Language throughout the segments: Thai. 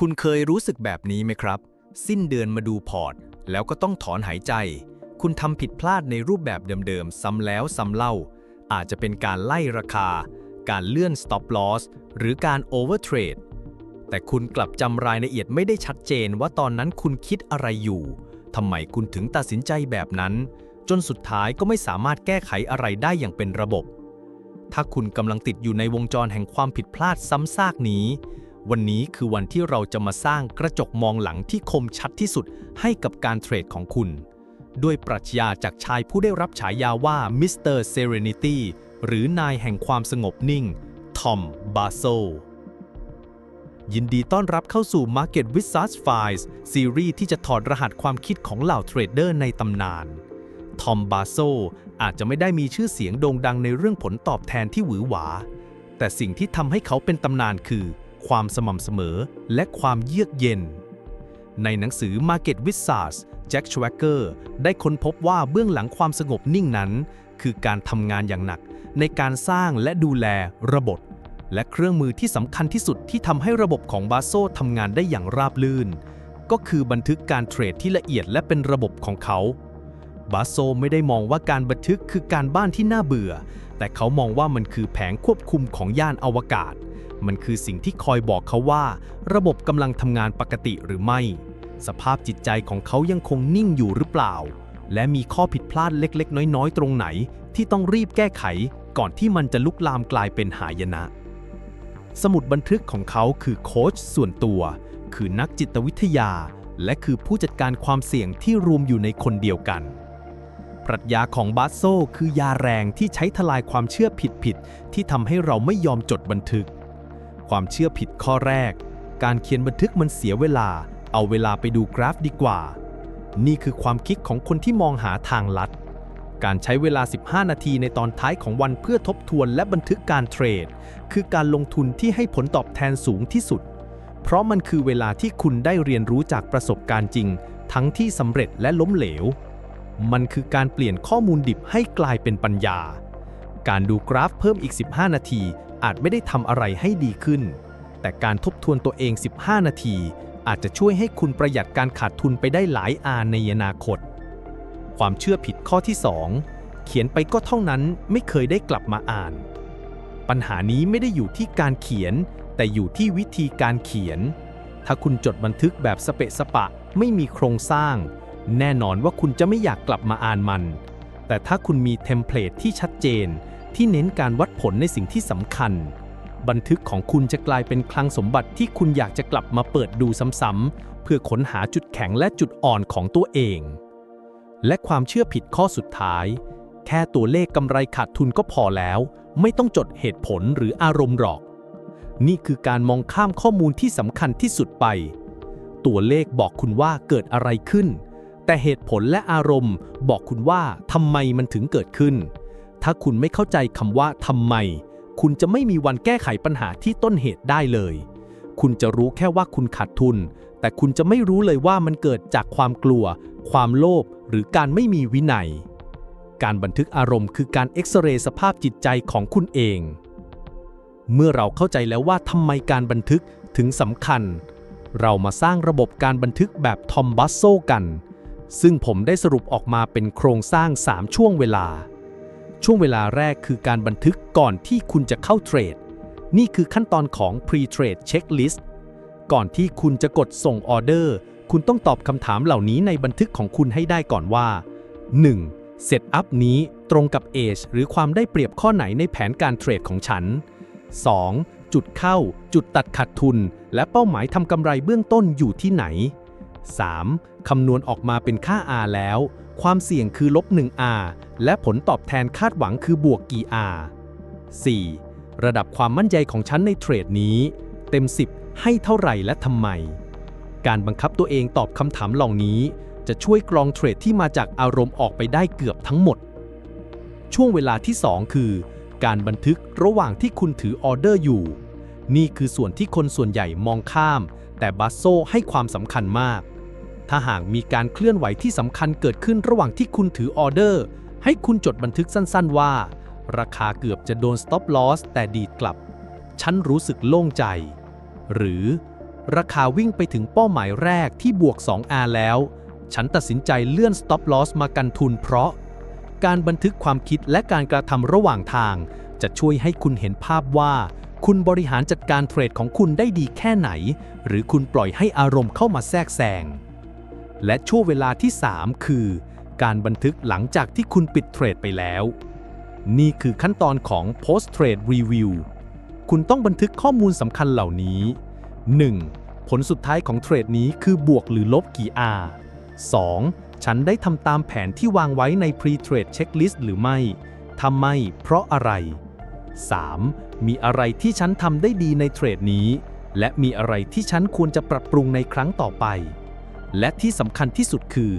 คุณเคยรู้สึกแบบนี้ไหมครับ สิ้นเดือนมาดูพอร์ต แล้วก็ต้องถอนหายใจ คุณทำผิดพลาดในรูปแบบเดิมๆ ซ้ำแล้วซ้ำเล่า อาจจะเป็นการไล่ราคา การเลื่อน stop loss หรือการ overtrade แต่คุณกลับจำรายละเอียดไม่ได้ชัดเจนว่าตอนนั้นคุณคิดอะไรอยู่ทำไมคุณถึงตัดสินใจแบบนั้น จนสุดท้ายก็ไม่สามารถแก้ไขอะไรได้อย่างเป็นระบบ ถ้าคุณกำลังติดอยู่ในวงจรแห่งความผิดพลาดซ้ำซากนี้ วันนี้คือวันที่เราจะมาสร้างกระจกมองหลังที่คมชัดที่สุดให้กับการเทรดของคุณ ด้วยปรัชญาจากชายผู้ได้รับฉายาว่ามิสเตอร์เซเรนิตี้หรือนายแห่งความสงบนิ่ง ทอม บาโซ ยินดีต้อนรับเข้าสู่ Market Wizards Files ซีรีส์ที่จะถอดรหัสความคิดของเหล่าเทรดเดอร์ในตำนาน ทอม บาโซ อาจจะไม่ได้มีชื่อเสียงโด่งดังในเรื่องผลตอบแทนที่หวือหวา แต่สิ่งที่ทำให้เขาเป็นตำนานคือ ความสม่ำเสมอ และความเยือกเย็น ในหนังสือ Market Wizards แจ็คชวกเกอร์ได้ค้นพบว่าเบื้องหลังความสงบนิ่งนั้น คือการทำงานอย่างหนัก ในการสร้างและดูแลระบบ และเครื่องมือที่สำคัญที่สุดที่ทำให้ระบบของบาโซทำงานได้อย่างราบรื่น ก็คือบันทึกการเทรดที่ละเอียดและเป็นระบบของเขาบาโซไม่ได้มองว่าการบันทึกคือการบ้านที่น่าเบื่อ แต่เขามองว่ามันคือแผงควบคุมของย่านอวกาศ มันคือสิ่งที่คอยบอกเขาว่า ระบบกำลังทำงานปกติหรือไม่ สภาพจิตใจของเขายังคงนิ่งอยู่หรือเปล่า และมีข้อผิดพลาดเล็กๆ น้อยๆ ตรงไหน ที่ต้องรีบแก้ไข ก่อนที่มันจะลุกลามกลายเป็นหายนะ สมุดบันทึกของเขาคือโค้ชส่วนตัว คือนักจิตวิทยา และคือผู้จัดการความเสี่ยงที่รวมอยู่ในคนเดียวกันปรัชญาของบาโซคือยาแรงที่ใช้ทลายความเชื่อผิดๆที่ทำให้เราไม่ยอมจดบันทึก ความเชื่อผิดข้อแรก การเขียนบันทึกมันเสียเวลา เอาเวลาไปดูกราฟดีกว่า นี่คือความคิดของคนที่มองหาทางลัด การใช้เวลา 15 นาทีในตอนท้ายของวันเพื่อทบทวนและบันทึกการเทรด คือการลงทุนที่ให้ผลตอบแทนสูงที่สุด เพราะมันคือเวลาที่คุณได้เรียนรู้จากประสบการณ์จริง ทั้งที่สำเร็จและล้มเหลว มันคือการเปลี่ยนข้อมูลดิบให้กลายเป็นปัญญาการดูกราฟเพิ่มอีก 15 นาที อาจไม่ได้ทำอะไรให้ดีขึ้น แต่การทบทวนตัวเอง 15 นาที อาจจะช่วยให้คุณประหยัดการขาดทุนไปได้หลายอาในอนาคต ความเชื่อผิดข้อที่ 2 เขียนไปก็เท่านั้นไม่เคยได้กลับมาอ่าน ปัญหานี้ไม่ได้อยู่ที่การเขียน แต่อยู่ที่วิธีการเขียน ถ้าคุณจดบันทึกแบบสเปะสปะ ไม่มีโครงสร้าง แน่นอนว่าคุณจะไม่อยากกลับมาอ่านมัน แต่ถ้าคุณมีเทมเพลตที่ชัดเจน ที่เน้นการวัดผลในสิ่งที่สำคัญ บันทึกของคุณจะกลายเป็นคลังสมบัติที่คุณอยากจะกลับมาเปิดดูซ้ำๆ เพื่อค้นหาจุดแข็งและจุดอ่อนของตัวเอง และความเชื่อผิดข้อสุดท้าย แค่ตัวเลขกำไรขาดทุนก็พอแล้ว ไม่ต้องจดเหตุผลหรืออารมณ์หรอก นี่คือการมองข้ามข้อมูลที่สำคัญที่สุดไป ตัวเลขบอกคุณว่าเกิดอะไรขึ้น แต่เหตุผลและอารมณ์บอกคุณว่าทำไมมันถึงเกิดขึ้น ถ้าคุณไม่เข้าใจคำว่าทำไม คุณจะไม่มีวันแก้ไขปัญหาที่ต้นเหตุได้เลย คุณจะรู้แค่ว่าคุณขาดทุน แต่คุณจะไม่รู้เลยว่ามันเกิดจากความกลัว ความโลภหรือการไม่มีวินัย การบันทึกอารมณ์คือการเอ็กซเรย์สภาพจิตใจของคุณเอง เมื่อเราเข้าใจแล้วว่าทำไมการบันทึกถึงสำคัญ เรามาสร้างระบบการบันทึกแบบทอมบัสโซกัน ซึ่งผมได้สรุปออกมาเป็นโครงสร้าง 3 ช่วงเวลา ช่วงเวลาแรกคือการบันทึกก่อนที่คุณจะเข้าเทรด นี่คือขั้นตอนของ Pre-Trade Checklist ก่อนที่คุณจะกดส่งออเดอร์ คุณต้องตอบคำถามเหล่านี้ในบันทึกของคุณให้ได้ก่อนว่า 1. เซตอัพนี้ตรงกับ Age หรือความได้เปรียบข้อไหนในแผนการเทรดของฉัน 2. จุดเข้า จุดตัดขาดทุน และเป้าหมายทำกำไรเบื้องต้นอยู่ที่ไหน 3. คำนวณออกมาเป็นค่า R แล้ว ความเสี่ยงคือลบ 1R และผลตอบแทนคาดหวังคือบวกกี่ R 4. ระดับความมั่นใจของฉันในเทรดนี้ เต็ม 10 ให้เท่าไหร่และทำไม การบังคับตัวเองตอบคำถามเหล่านี้ จะช่วยกรองเทรดที่มาจากอารมณ์ออกไปได้เกือบทั้งหมด ช่วงเวลาที่ 2 คือ การบันทึกระหว่างที่คุณถือออเดอร์อยู่ นี่คือส่วนที่คนส่วนใหญ่มองข้าม แต่บัสโซให้ความสำคัญมาก ถ้าหากมีการเคลื่อนไหวที่สำคัญเกิดขึ้นระหว่างที่คุณถือออเดอร์ ให้คุณจดบันทึกสั้นๆว่า ราคาเกือบจะโดน stop loss แต่ดีดกลับ ฉันรู้สึกโล่งใจ หรือ ราคาวิ่งไปถึงเป้าหมายแรกที่บวก 2R แล้ว ฉันตัดสินใจเลื่อน stop loss มากันทุนเพราะ การบันทึกความคิดและการกระทำระหว่างทาง จะช่วยให้คุณเห็นภาพว่า คุณบริหารจัดการเทรดของคุณได้ดีแค่ไหน หรือคุณปล่อยให้อารมณ์เข้ามาแทรกแซง และช่วงเวลาที่ 3 คือ การบันทึกหลังจากที่คุณปิดเทรดไปแล้ว นี่คือขั้นตอนของ post trade review คุณต้องบันทึกข้อมูลสำคัญเหล่านี้ 1. ผลสุดท้ายของเทรดนี้คือบวกหรือลบกี่ R 2. ฉันได้ทำตามแผนที่วางไว้ใน pre-trade checklist หรือไม่ถ้าไม เพราะอะไร 3. มีอะไรที่ฉันทำได้ดีในเทรดนี้ และมีอะไรที่ฉันควรจะปรับปรุงในครั้งต่อไป และที่สำคัญที่สุดคือ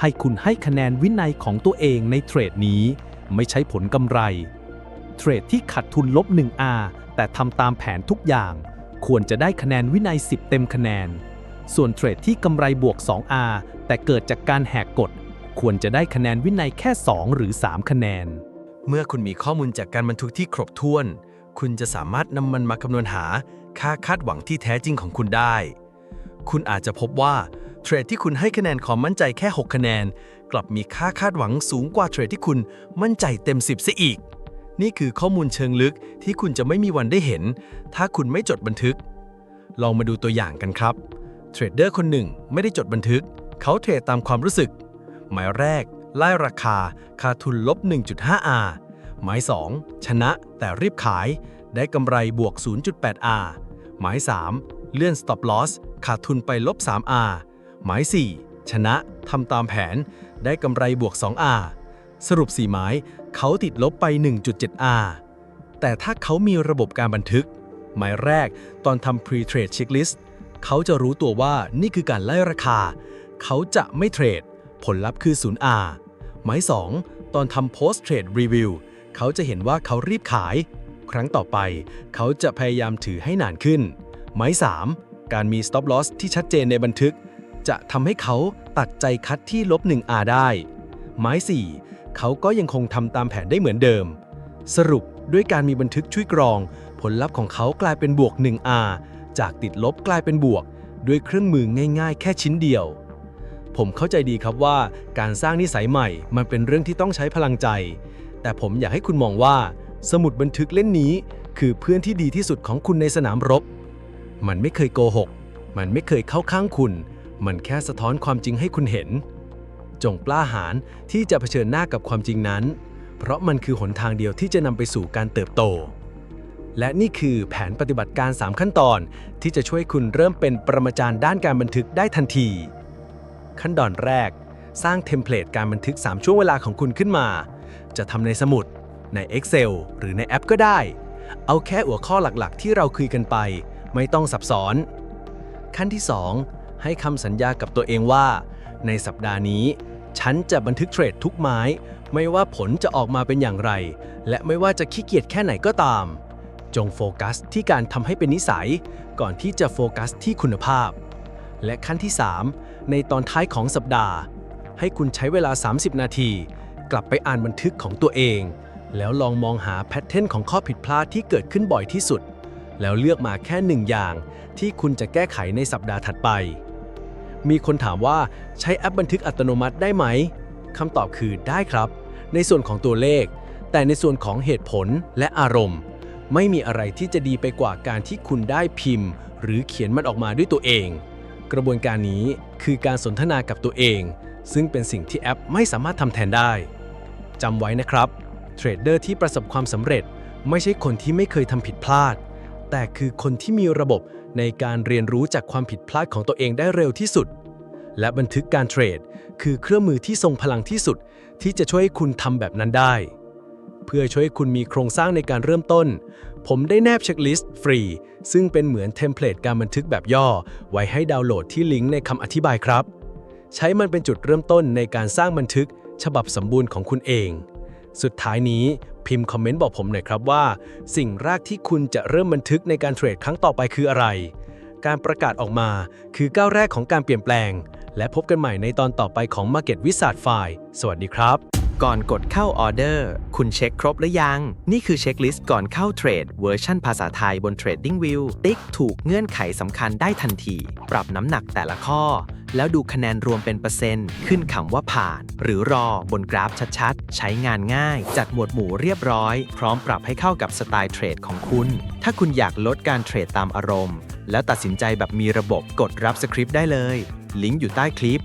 ให้คุณให้คะแนนวินัยของตัวเองในเทรดนี้ ไม่ใช่ผลกำไร เทรดที่ขาดทุนลบ 1R แต่ทำตามแผนทุกอย่าง ควรจะได้คะแนนวินัย 10 เต็มคะแนน ส่วนเทรดที่กำไรบวก 2R แต่เกิดจากการแหกกฎ ควรจะได้คะแนนวินัยแค่ 2 หรือ 3 คะแนน เมื่อคุณมีข้อมูลจากการบันทึกที่ครบถ้วน คุณจะสามารถนำมันมาคำนวณหา ค่าคาดหวังที่แท้จริงของคุณได้ คุณอาจจะพบว่า เทรดที่คุณให้คะแนนความมั่นใจแค่ 6 คะแนน กลับมีค่าคาดหวังสูงกว่าเทรดที่คุณมั่นใจเต็ม 10ซะอีก นี่คือข้อมูลเชิงลึกที่คุณจะไม่มีวันได้เห็น ถ้าคุณไม่จดบันทึก ลองมาดูตัวอย่างกันครับเทรดเดอร์คนหนึ่งไม่ได้จดบันทึก เขาเทรดตามความรู้สึก หมายแรก ไล่ราคา ขาดทุนลบ 1.5R หมาย 2 ชนะแต่รีบขาย ได้กำไรบวก 0.8R หมาย 3 เลื่อน stop loss ขาดทุนไปลบ 3R หมาย 4 ชนะทำตามแผน ได้กำไรบวก 2R สรุป 4 หมาย เขาติดลบไป 1.7R แต่ถ้าเขามีระบบการบันทึก หมายแรกตอนทำ pre-trade checklist เขาจะรู้ตัวว่านี่คือการไล่ราคา เขาจะไม่เทรด ผลลัพธ์คือ 0R หมาย 2 ตอนทำ post trade review เขาจะเห็นว่าเขารีบขาย ครั้งต่อไป เขาจะพยายามถือให้นานขึ้น หมาย 3 การมี stop loss ที่ชัดเจนในบันทึก จะทำให้เขาตัดใจคัดที่ลบ 1R ได้หมาย4เขาก็ยังคงทำตามแผนได้เหมือนเดิม สรุปด้วยการมีบันทึกช่วยกรอง ผลลัพธ์ของเขากลายเป็นบวก 1R จากติดลบกลายเป็นบวก ด้วยเครื่องมือง่าย ๆ แค่ชิ้นเดียว ผมเข้าใจดีครับว่าการสร้างนิสัยใหม่มันเป็นเรื่องที่ต้องใช้พลังใจ แต่ผมอยากให้คุณมองว่า สมุดบันทึกเล่มนี้ คือเพื่อนที่ดีที่สุดของคุณในสนามรบ มันไม่เคยโกหก มันไม่เคยเข้าข้างคุณ มันแค่สะท้อนความจริงให้คุณเห็น จงกล้าหาญที่จะเผชิญหน้ากับความจริงนั้น เพราะมันคือหนทางเดียวที่จะนำไปสู่การเติบโต และนี่คือแผนปฏิบัติการ 3 ขั้นตอน ที่จะช่วยคุณเริ่มเป็นปรมาจารย์ด้านการบันทึกได้ทันที ขั้นตอนแรก สร้างเทมเพลตการบันทึก 3 ช่วงเวลาของคุณขึ้นมา จะทำในสมุด ใน Excel หรือในแอปก็ได้ เอาแค่หัวข้อหลักๆ ที่เราคุยกันไป ไม่ต้องซับซ้อน ขั้นที่ 2 ให้คำสัญญากับตัวเองว่า ในสัปดาห์นี้ ฉันจะบันทึกเทรดทุกไม้ ไม่ว่าผลจะออกมาเป็นอย่างไร และไม่ว่าจะขี้เกียจแค่ไหนก็ตาม จงโฟกัสที่การทำให้เป็นนิสัย ก่อนที่จะโฟกัสที่คุณภาพ และขั้นที่ 3 ในตอนท้ายของสัปดาห์ ให้คุณใช้เวลา 30 นาที กลับไปอ่านบันทึกของตัวเอง แล้วลองมองหาแพทเทิร์นของข้อผิดพลาดที่เกิดขึ้นบ่อยที่สุดแล้วเลือกมาแค่หนึ่งอย่างที่คุณจะแก้ไขในสัปดาห์ถัดไป มีคนถามว่าใช้แอปบันทึกอัตโนมัติได้ไหมคำตอบคือได้ครับ ในส่วนของตัวเลข แต่ในส่วนของเหตุผลและอารมณ์ ไม่มีอะไรที่จะดีไปกว่าการที่คุณได้พิมพ์ หรือเขียนมันออกมาด้วยตัวเอง กระบวนการนี้คือการสนทนากับตัวเอง ซึ่งเป็นสิ่งที่แอปไม่สามารถทำแทนได้จำไว้นะครับเทรดเดอร์ที่ประสบความสำเร็จ ไม่ใช่คนที่ไม่เคยทำผิดพลาด แต่คือคนที่มีระบบ ในการเรียนรู้จากความผิดพลาดของตัวเองได้เร็วที่สุด และบันทึกการเทรด คือเครื่องมือที่ทรงพลังที่สุด ที่จะช่วยให้คุณทำแบบนั้นได้ เพื่อช่วยให้คุณมีโครงสร้างในการเริ่มต้น ผมได้แนบเช็คลิสต์ฟรี ซึ่งเป็นเหมือนเทมเพลตการบันทึกแบบย่อ ไว้ให้ดาวน์โหลดที่ลิงก์ในคำอธิบายครับ ใช้มันเป็นจุดเริ่มต้นในการสร้างบันทึก ฉบับสมบูรณ์ของคุณเอง สุดท้ายนี้ พิมพ์คอมเมนต์บอกผมหน่อยครับว่า สิ่งแรกที่คุณจะเริ่มบันทึกในการเทรดครั้งต่อไปคืออะไร การประกาศออกมาคือก้าวแรกของการเปลี่ยนแปลง และพบกันใหม่ในตอนต่อไปของ Market Wizard File สวัสดีครับ ก่อนกดเข้าออเดอร์คุณเช็คครบหรือยัง นี่คือเช็คลิสต์ก่อนเข้าเทรดเวอร์ชันภาษาไทยบน TradingView ติ๊กถูกเงื่อนไขสำคัญได้ทันที ปรับน้ำหนักแต่ละข้อ แล้วดูคะแนนรวมเป็นเปอร์เซ็นต์ ขึ้นคำว่าผ่าน หรือรอบนกราฟชัดๆ ใช้งานง่าย จัดหมวดหมู่เรียบร้อย พร้อมปรับให้เข้ากับสไตล์เทรดของคุณ ถ้าคุณอยากลดการเทรดตามอารมณ์ แล้วตัดสินใจแบบมีระบบกดรับสคริปต์ได้เลย ลิงก์อยู่ใต้คลิป